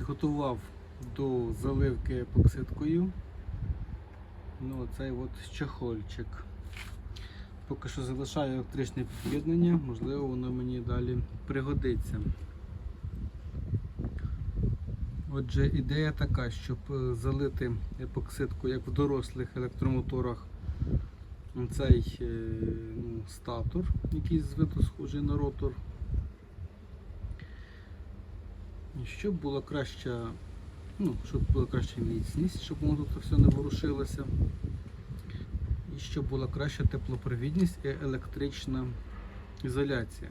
підготував до заливки епоксидкою. Ну, цей от чохольчик. Поки що залишаю електричне під'єднання, можливо, воно мені далі пригодиться. Отже, ідея така, щоб е, залити епоксидку, як в дорослих електромоторах, цей е, ну, статор, який звито схожий на ротор. І щоб була краща, ну, щоб була краща міцність, щоб воно тут все не ворушилося. І щоб була краща теплопровідність і електрична ізоляція.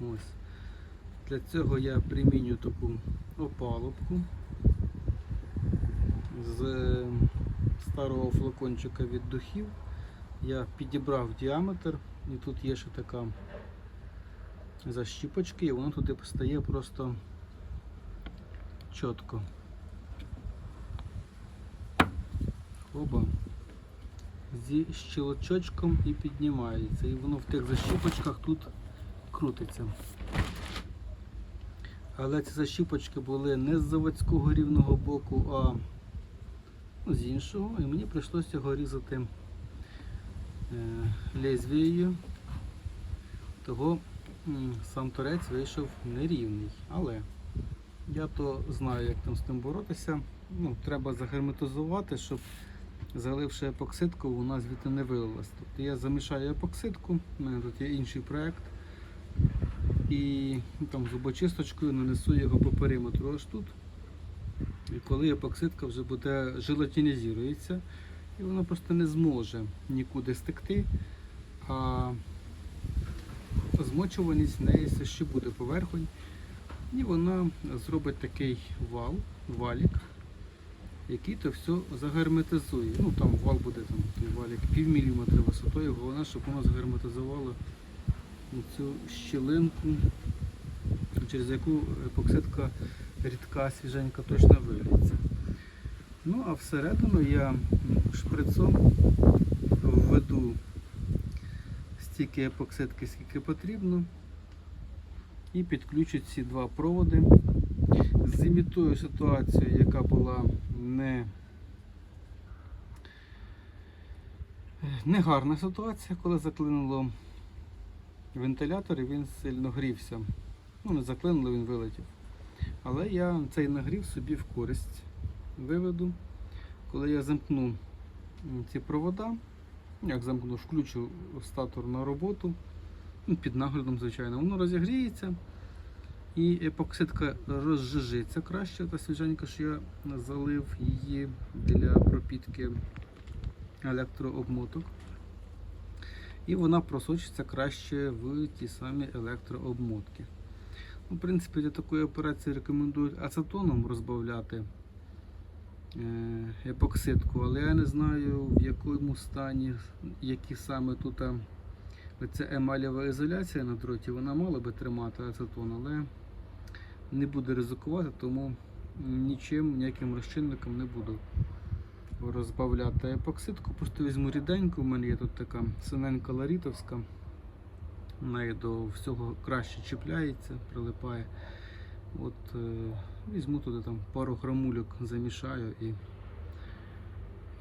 Ось. Для цього я приміню таку опалубку з е, старого флакончика від духів. Я підібрав діаметр і тут є ще така защіпочки, і воно туди стає просто чітко. Оба. Зі щелочочком і піднімається. І воно в тих защіпочках тут крутиться. Але ці защіпочки були не з заводського рівного боку, а ну, з іншого. І мені прийшлося його різати е, лезвією. Того сам торець вийшов нерівний. Але я то знаю, як там з тим боротися. Ну, треба загерметизувати, щоб заливши епоксидку, вона звідти не вилилась. Тобто я замішаю епоксидку, у мене тут є інший проєкт. І там зубочисточкою нанесу його по периметру аж тут. І коли епоксидка вже буде желатинізується, і вона просто не зможе нікуди стекти, а змочуваність неї все ще буде поверхонь. І вона зробить такий вал, валік, який то все загерметизує. Ну там вал буде там валік пів міліметра висотою, головне, щоб воно загерметизувало цю щілинку, через яку епоксидка рідка, свіженька точно виліться. Ну а всередину я шприцом введу стільки епоксидки, скільки потрібно, і підключу ці два проводи. Зімітую ситуацію, яка була не негарна ситуація, коли заклинуло вентилятор і він сильно грівся. Ну, не заклинуло, він вилетів. Але я цей нагрів собі в користь виведу. Коли я замкну ці провода, як замкну, включу статор на роботу, ну, під наглядом, звичайно, воно розігріється. І епоксидка розжижиться краще, та свіженька, що я залив її для пропітки електрообмоток. І вона просочиться краще в ті самі електрообмотки. Ну, В принципі, для такої операції рекомендують ацетоном розбавляти епоксидку, але я не знаю в якому стані, які саме тут ця емалєва ізоляція на дроті, вона мала би тримати ацетон, але не буду ризикувати, тому нічим, ніяким розчинником не буду розбавляти епоксидку. Просто візьму ріденьку, у мене є тут така синенька ларітовська. Вона до всього краще чіпляється, прилипає. От е, Візьму туди там пару грамульок, замішаю і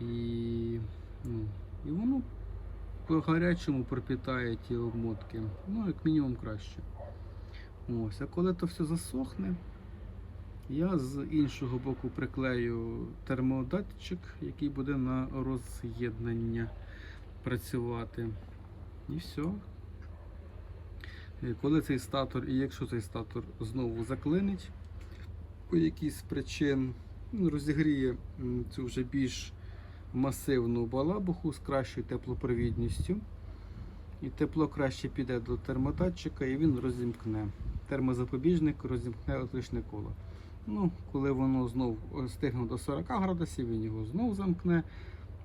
і, ну, і воно по гарячому пропітає ті обмотки. Ну, як мінімум краще. Ось, А коли то все засохне, я з іншого боку приклею термодатчик, який буде на роз'єднання працювати. І все. І Коли цей статор, і якщо цей статор знову заклинить по якійсь причин, розігріє цю вже більш масивну балабуху з кращою теплопровідністю. І тепло краще піде до термодатчика і він розімкне. Термозапобіжник розімкне електричне коло. Ну, коли воно знов стигне до 40 градусів, він його знов замкне.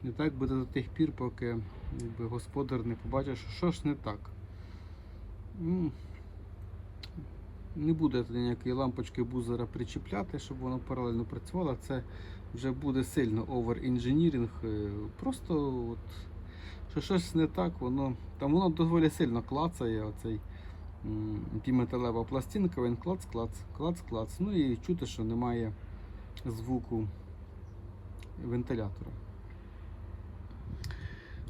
І так буде до тих пір, поки якби, господар не побачить, що ж не так. Не буде ніякої лампочки бузера причіпляти, щоб воно паралельно працювало. Це вже буде сильно овер-інженірінг. Е, Просто от, що щось не так, воно там воно доволі сильно клацає оцей піметалева пластинка, він клац-клац, клац-клац. Ну і чути, що немає звуку вентилятора.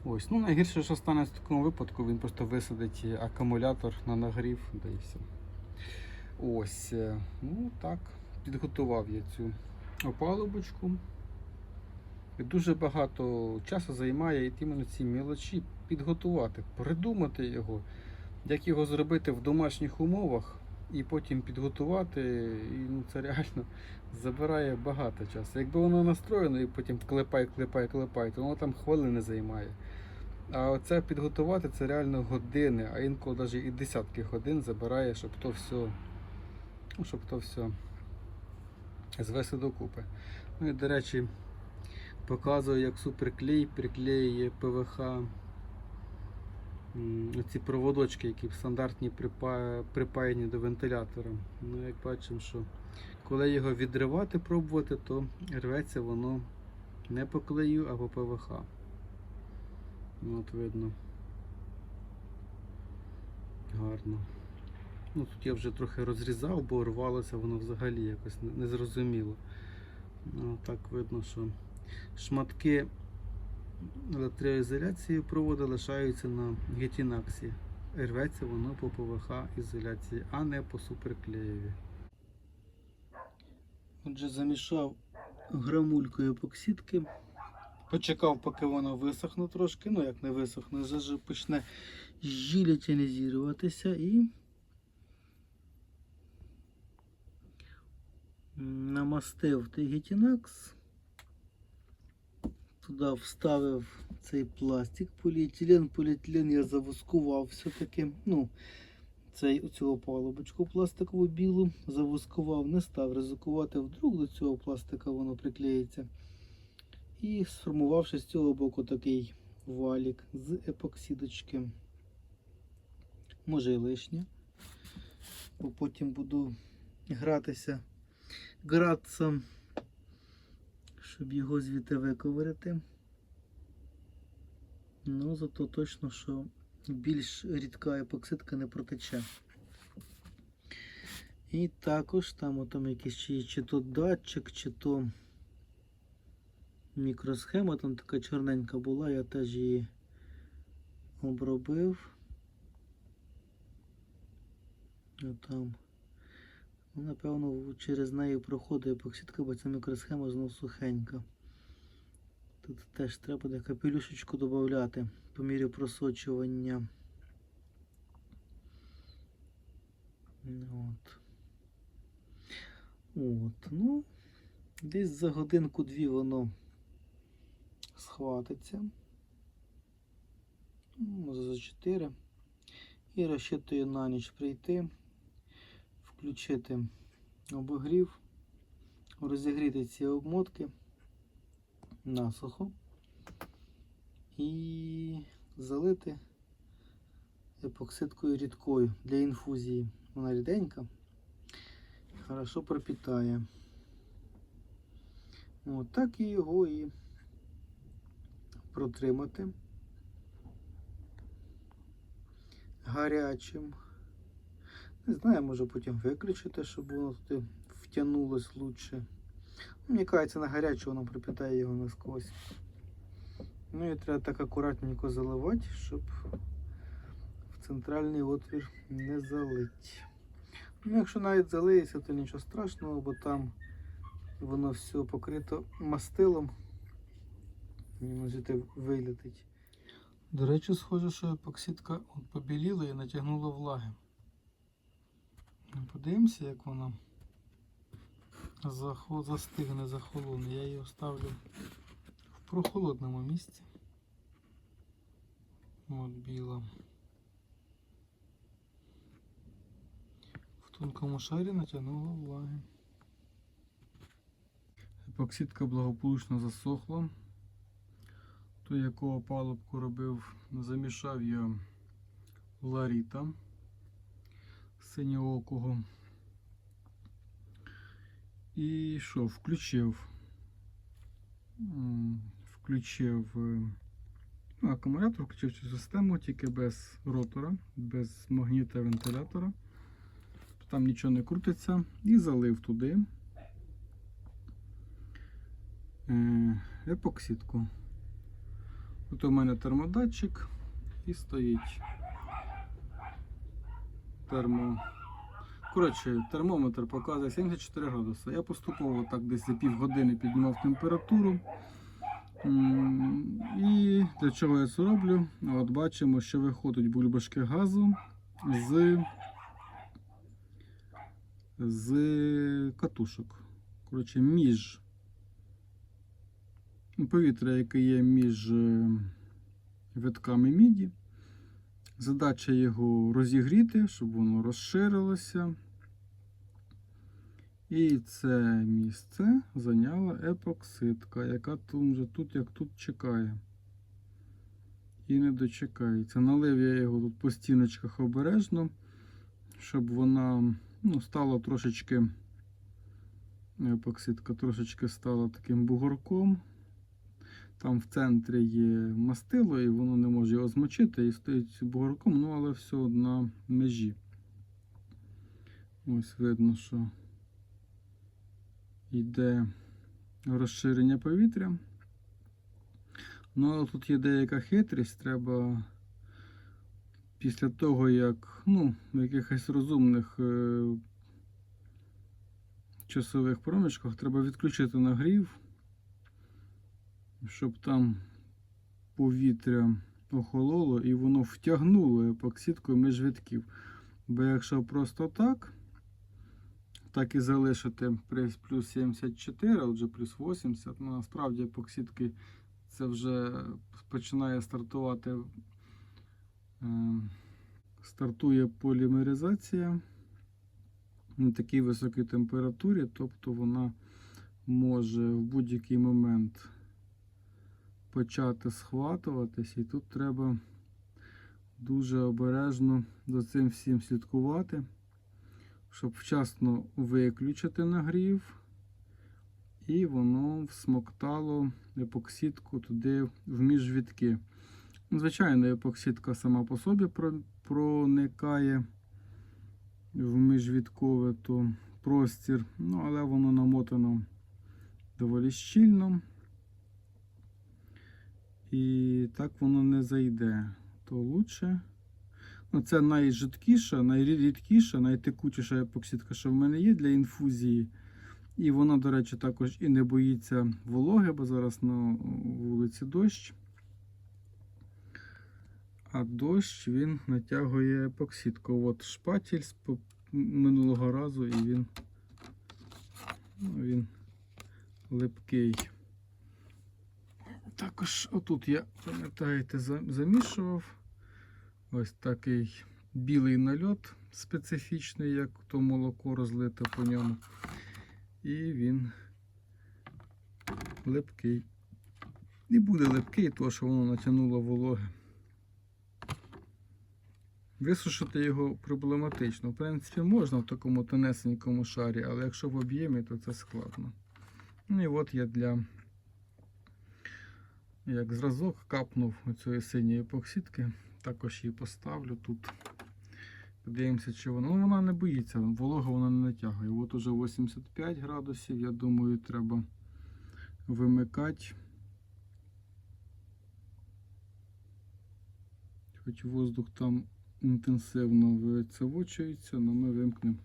Ось, ну найгірше, що стане в такому випадку, він просто висадить акумулятор на нагрів, да і все. Ось, е, ну так, підготував я цю опалубочку. І дуже багато часу займає іменно ці мілочі підготувати, придумати його, як його зробити в домашніх умовах і потім підготувати. І ну, це реально забирає багато часу. Якби воно настроєно і потім клепай, клепай, клепай, то воно там хвилини займає. А оце підготувати це реально години, а інколи навіть і десятки годин забирає, щоб то все, ну, щоб то все звести докупи. Ну і до речі, показую, як суперклей приклеює ПВХ. Ці проводочки, які стандартні припа- припаяні до вентилятора. Ну, як бачимо, що коли його відривати, пробувати, то рветься воно не по клею, а по ПВХ. Ну, От видно. Гарно. Ну, тут я вже трохи розрізав, бо рвалося воно взагалі якось незрозуміло. Ну, так видно, що шматки електроізоляції проводу лишаються на гетінаксі. Рветься воно по ПВХ ізоляції, а не по суперклеєві. Отже, замішав грамулькою епоксидки. Почекав, поки воно висохне трошки. Ну, як не висохне, вже почне желатинізуватися і намастив тегітінакс. Туди вставив цей пластик, поліетилен. Поліетилен я завускував все-таки. Ну, цей, оцю палубочку пластикову білу завускував, не став ризикувати, вдруг до цього пластика воно приклеїться. І сформувавши з цього боку такий валік з епоксидочки. Може і лишнє. Бо потім буду гратися гратися, щоб його звідти виковирити. Ну, зато точно, що більш рідка епоксидка не протече. І також там, там якийсь чи, чи то датчик, чи то мікросхема, там така чорненька була, я теж її обробив. Отам. Напевно, через неї проходить епоксидка, бо ця мікросхема знову сухенька. Тут теж треба буде капелюшечку додати по мірі просочування. От. От, ну, десь за годинку-дві воно схватиться. Може за 4. І розчитую на ніч прийти, включити обогрів, розігріти ці обмотки насухо і залити епоксидкою рідкою для інфузії. Вона ріденька, хорошо пропітає. От так і його і протримати гарячим. Не знаю, може потім виключити, щоб воно туди втягнулось лучше. Ну, Мені кажеться, на гарячу воно пропитає його насквозь. Ну і треба так акуратненько заливати, щоб в центральний отвір не залить. Ну, якщо навіть залиється, то нічого страшного, бо там воно все покрито мастилом. Можете вилітить. До речі, схоже, що епоксидка побіліла і натягнула влаги. Подивимося, як вона застигне, захолоне. Я її оставлю в прохолодному місці. От біла. В тонкому шарі натягнула влаги. Епоксидка благополучно засохла. Ту, якого палубку робив, замішав я ларіта синьоокого. І що, включив. Включив е, Ну, акумулятор включив цю систему тільки без ротора, без магніта вентилятора. Там нічого не крутиться. І залив туди е, епоксидку. Тут у мене термодатчик і стоїть термо. Коротше, термометр показує 74 градуси. Я поступово так десь за півгодини піднімав температуру. І для чого я це роблю? От бачимо, що виходять бульбашки газу з, з катушок. Коротше, між повітря, яке є між е, витками міді. Задача його розігріти, щоб воно розширилося. І це місце зайняла епоксидка, яка тут, тут як тут чекає. І не дочекається. Налив я його тут по стіночках обережно, щоб вона ну, стала трошечки, епоксидка трошечки стала таким бугорком. Там в центрі є мастило, і воно не може його змочити і стоїть бугорком, ну але все на межі. Ось видно, що йде розширення повітря. Ну, але тут є деяка хитрість, треба після того, як ну, в якихось розумних е- часових проміжках треба відключити нагрів, щоб там повітря охололо і воно втягнуло епоксидку між витків. Бо якщо просто так, так і залишити при плюс 74, а отже плюс 80. Ну, насправді епоксидки це вже починає стартувати. Е, стартує полімеризація на такій високій температурі, тобто вона може в будь-який момент почати схватуватись, і тут треба дуже обережно за цим всім слідкувати щоб вчасно виключити нагрів, і воно всмоктало епоксидку туди в міжвідки. Звичайно, епоксидка сама по собі проникає в міжвідковий простір, ну, але воно намотано доволі щільно. І так воно не зайде, то лучше. Ну, Це найжидкіша, найрідкіша, найтекучіша епоксидка, що в мене є для інфузії. І вона, до речі, також і не боїться вологи, бо зараз на вулиці дощ. А дощ він натягує епоксидку. От шпатель з минулого разу, і він, ну, він липкий. Також отут я, пам'ятаєте, замішував. Ось такий білий нальот специфічний, як то молоко розлите по ньому. І він липкий. І буде липкий, тому що воно натягнуло вологи. Висушити його проблематично. В принципі, можна в такому тонесенькому шарі, але якщо в об'ємі, то це складно. Ну і от я для, як зразок, капнув оцієї синьої епоксидки. Також її поставлю тут. Подивимося, чи вона. Ну, вона не боїться, волога вона не натягує. От уже 85 градусів, я думаю, треба вимикати. Хоч воздух там інтенсивно вицевочується, але ми вимкнемо.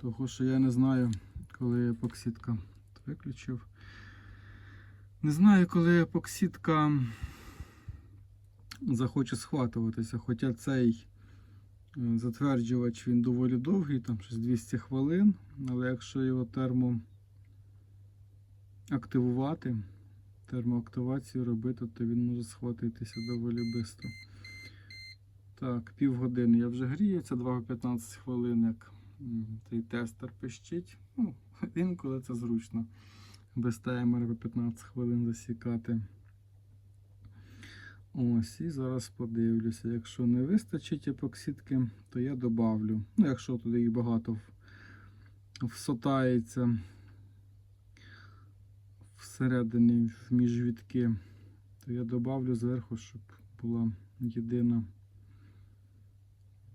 Того, що я не знаю, коли епоксидка виключив. Не знаю, коли епоксидка захоче схватуватися. Хоча цей е, затверджувач він доволі довгий, там щось 200 хвилин, але якщо його термо активувати, термоактивацію робити, то він може схватитися доволі швидко. Так, півгодини я вже це 2-15 хвилин, як цей тестер пищить. Ну, Інколи це зручно. Без таймера по 15 хвилин засікати. Ось, і зараз подивлюся. Якщо не вистачить епоксидки, то я добавлю. Ну, якщо туди їх багато всотається всередині в міжвідки, то я добавлю зверху, щоб була єдина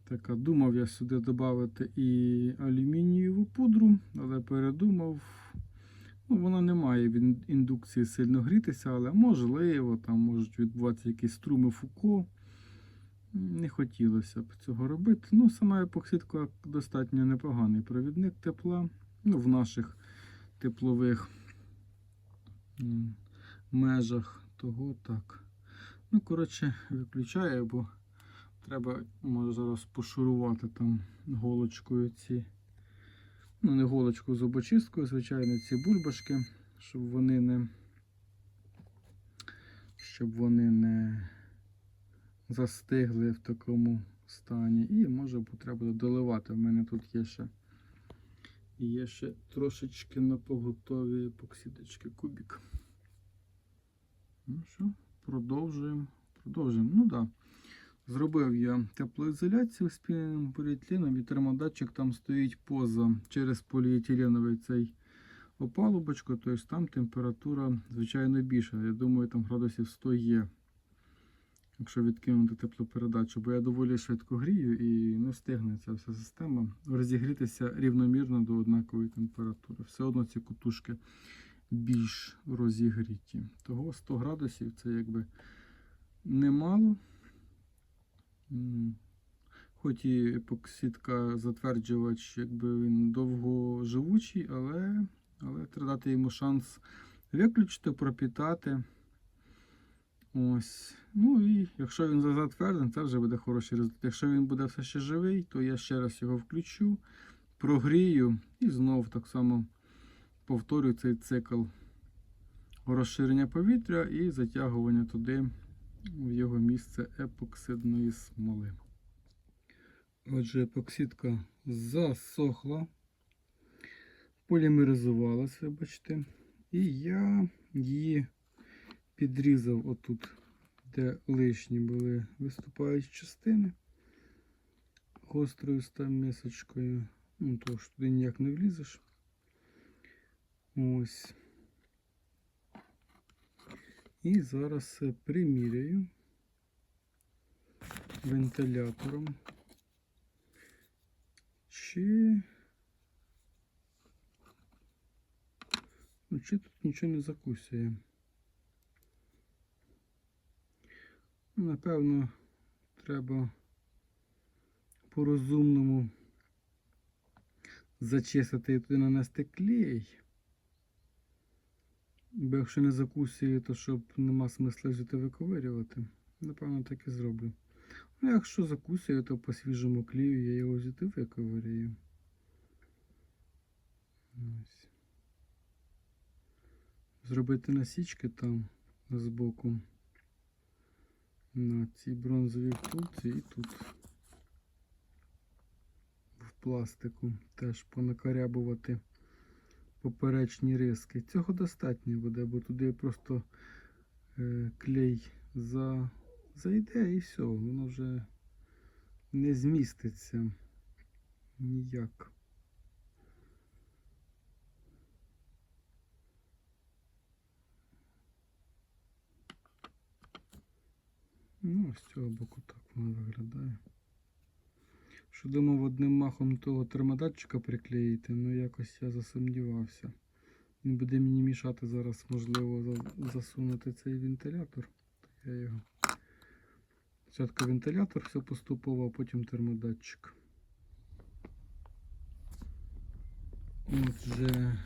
така. Думав я сюди додати і алюмінієву пудру, але передумав. Ну, вона не має від індукції сильно грітися, але можливо, там можуть відбуватися якісь струми Фуко. Не хотілося б цього робити. Ну, сама епоксидка достатньо непоганий провідник тепла. Ну, в наших теплових межах того так. Ну, коротше, виключаю, бо треба, може, зараз пошурувати там голочкою ці. Ну, не голочкою зубочисткою, звичайно, ці бульбашки, щоб вони не. Щоб вони не застигли в такому стані. І може треба буде доливати. У мене тут є ще є ще трошечки на поготові епоксидочки кубик. Ну що, продовжуємо. Продовжуємо. Ну так. Да. Зробив я теплоізоляцію з поліетиленом і термодатчик там стоїть поза через поліетиленовий цей опалубочку, тобто там температура, звичайно, більша. Я думаю, там градусів 100 є. Якщо відкинути теплопередачу, бо я доволі швидко грію і не встигне ця вся система розігрітися рівномірно до однакової температури. Все одно ці кутушки більш розігріті. Того 100 градусів це якби немало. Хоч і епоксидка затверджувач, якби він довгоживучий, але, але треба дати йому шанс виключити, пропітати. Ось. Ну і якщо він затвердений, це вже буде хороший результат. Якщо він буде все ще живий, то я ще раз його включу, прогрію і знову так само повторю цей цикл розширення повітря і затягування туди в його місце епоксидної смоли. Отже, епоксидка засохла, полімеризувалась, вибачте, і я її підрізав отут, де лишні були виступаючі частини гострою стамісочкою. Ну, тому що туди ніяк не влізеш. Ось. І зараз е, приміряю вентилятором. Чи... Ну, чи тут нічого не закусує? Ну, Напевно, треба по-розумному зачистити і туди нанести клей. Бо якщо не закусує, то щоб нема смисла взяти виковирювати. Напевно, так і зроблю. Ну, якщо закусує, то по свіжому клею я його взяти виковирюю. Ось. Зробити насічки там збоку на цій бронзовій втулці і тут в пластику теж понакарябувати поперечні риски. Цього достатньо буде, бо туди просто е, клей за, зайде і все, воно вже не зміститься ніяк. Ну, з цього боку так воно виглядає. Що думав одним махом того термодатчика приклеїти, ну якось я засумнівався. Він буде мені мішати зараз, можливо, засунути цей вентилятор. Так я його. Спочатку вентилятор все поступово, а потім термодатчик. Отже,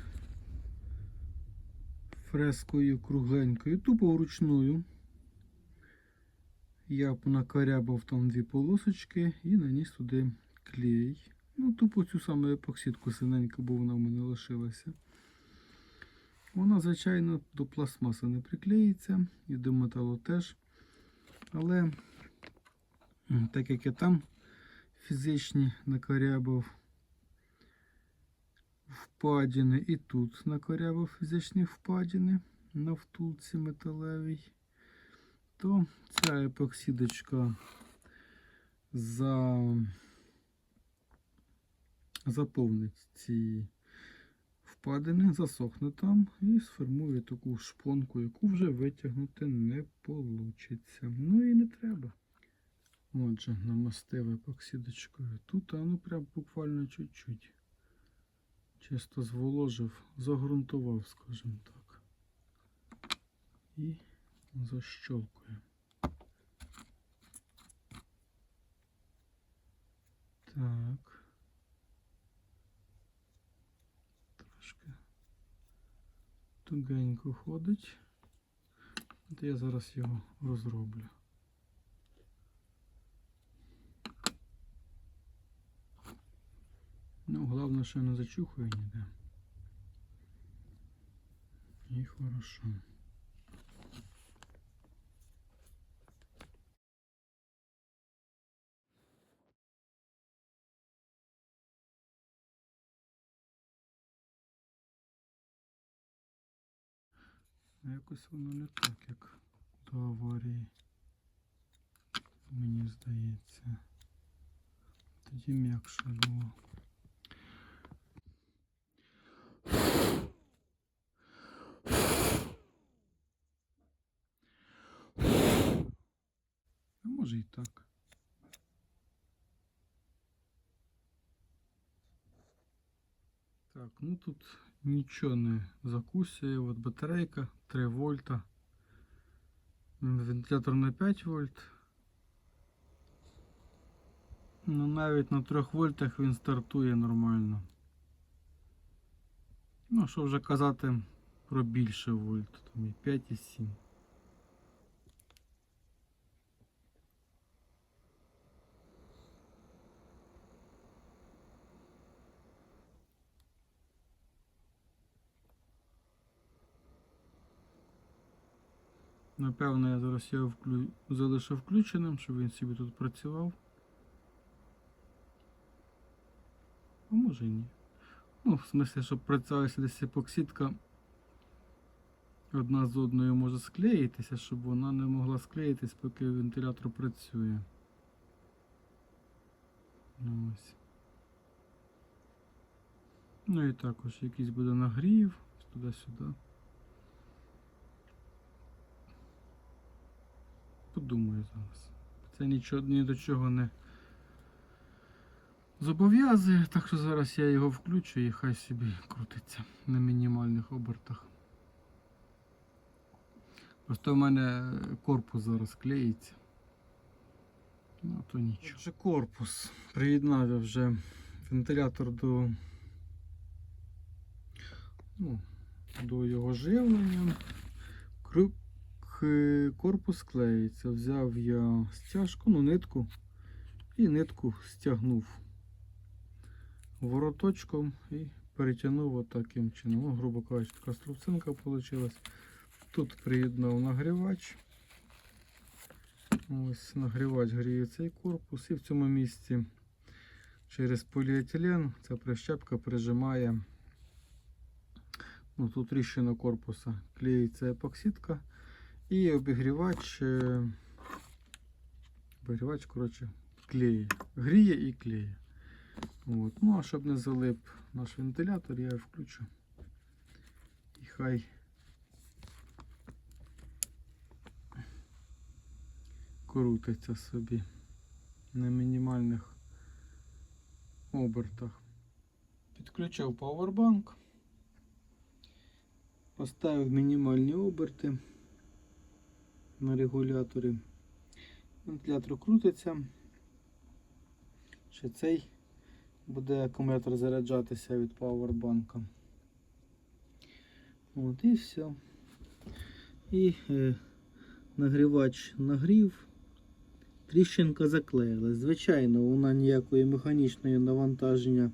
фрескою кругленькою, тупо вручною. Я накарябав там дві полосочки і наніс туди клей. Ну, тупо цю саму епоксидку синеньку, бо вона в мене лишилася. Вона, звичайно, до пластмаси не приклеїться і до металу теж. Але так як я там фізичні накарябав впадіни і тут накарябав фізичні впадіни на втулці металевій, то ця епоксидочка за... заповнить ці впадини, засохне там і сформує таку шпонку, яку вже витягнути не вийде. Ну і не треба. Отже, намастив епоксидочкою тут, а ну прям буквально чуть-чуть. Чисто зволожив, загрунтував, скажімо так. І защолкує. Так. Трошки тугенько ходить. От я зараз його розроблю. Ну, головне, що я не зачухаю ніде. І хорошо. Якось воно не так, як до аварії. Мені здається. Тоді м'якше було. А може і так. Ну тут нічого не закусує. От батарейка 3 вольта. Вентилятор на 5 вольт. Ну навіть на 3 вольтах він стартує нормально. Ну, що вже казати про більше вольт, там і 5 і 7. Напевно, я зараз його вклю... залишу включеним, щоб він собі тут працював. А може і ні. Ну, в смислі, щоб працювала десь епоксидка одна з одною може склеїтися, щоб вона не могла склеїтись, поки вентилятор працює. Ну, Ось. Ну і також якийсь буде нагрів туди-сюди. Подумаю зараз. Це нічого ні до чого не зобов'язує, так що зараз я його включу і хай собі крутиться на мінімальних обертах. Просто в мене корпус зараз клеїться. Ну, то нічого. Отже, корпус. Приєднав я вже вентилятор до, ну, до його живлення. Крю- к- Корпус клеїться. Взяв я стяжку, ну нитку і нитку стягнув вороточком і перетягнув отаким чином. Ну, грубо кажучи, така струбцинка вийшла. Тут приєднав нагрівач. Ось нагрівач гріє цей корпус і в цьому місці через поліетилен ця прищепка прижимає ну, тут тріщина корпуса, клеїться епоксидка і обігрівач, е, обігрівач коротше, клеє, гріє і клеє. От. Ну а щоб не залип наш вентилятор, я його включу. І хай крутиться собі на мінімальних обертах. Підключив павербанк, поставив мінімальні оберти на регуляторі. Вентилятор крутиться. Ще цей буде акумулятор заряджатися від павербанка. От і все. І е, нагрівач нагрів. Тріщинка заклеїлась. Звичайно, вона ніякої механічної навантаження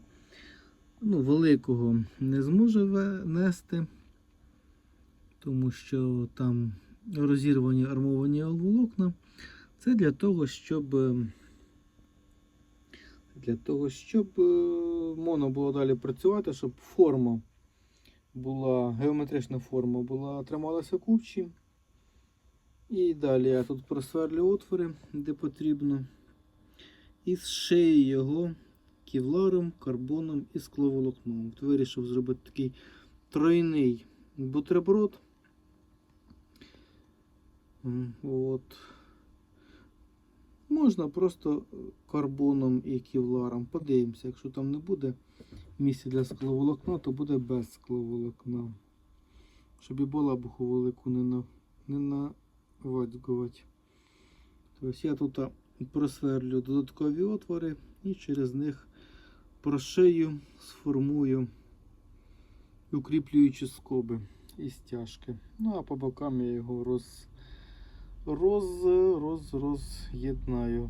ну, великого не зможе нести, тому що там розірвані армовані волокна. Це для того, щоб е, для того, щоб е, можна було далі працювати, щоб форма була, геометрична форма була, трималася купчі. І далі я тут просверлю отвори, де потрібно. І з шиї його кевларом, карбоном і скловолокном. От вирішив зробити такий тройний бутерброд. От. Можна просто карбоном і кевларом. Подивимося, якщо там не буде місця для скловолокна, то буде без скловолокна. Щоб і була буховолику не, на, не навадьгувати. Тобто я тут просверлю додаткові отвори і через них прошию, сформую укріплюючі скоби і стяжки. Ну а по бокам я його роз, роз, роз, роз'єднаю,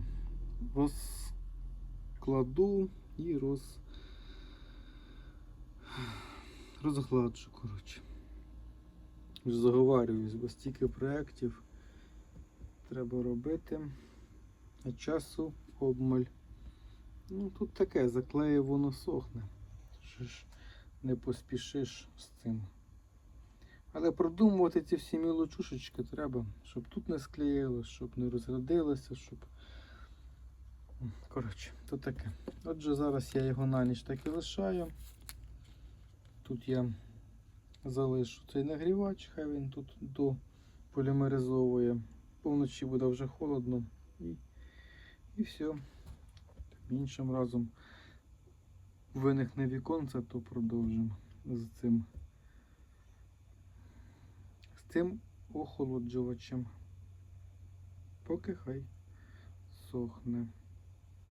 розкладу і роз, розгладжу, коротше. Вже заговарююсь, бо стільки проєктів треба робити, а часу обмаль. Ну, тут таке, заклеє воно сохне. Що ж не поспішиш з цим. Але продумувати ці всі мілочушечки треба, щоб тут не склеїлось, щоб не розрядилося, щоб. Коротше, то таке. Отже, зараз я його на ніч так і лишаю. Тут я залишу цей нагрівач, хай він тут до полімеризовує. Повночі буде вже холодно і, і все. Іншим разом виникне віконце, то продовжимо з цим. Цим охолоджувачем. Поки хай сохне.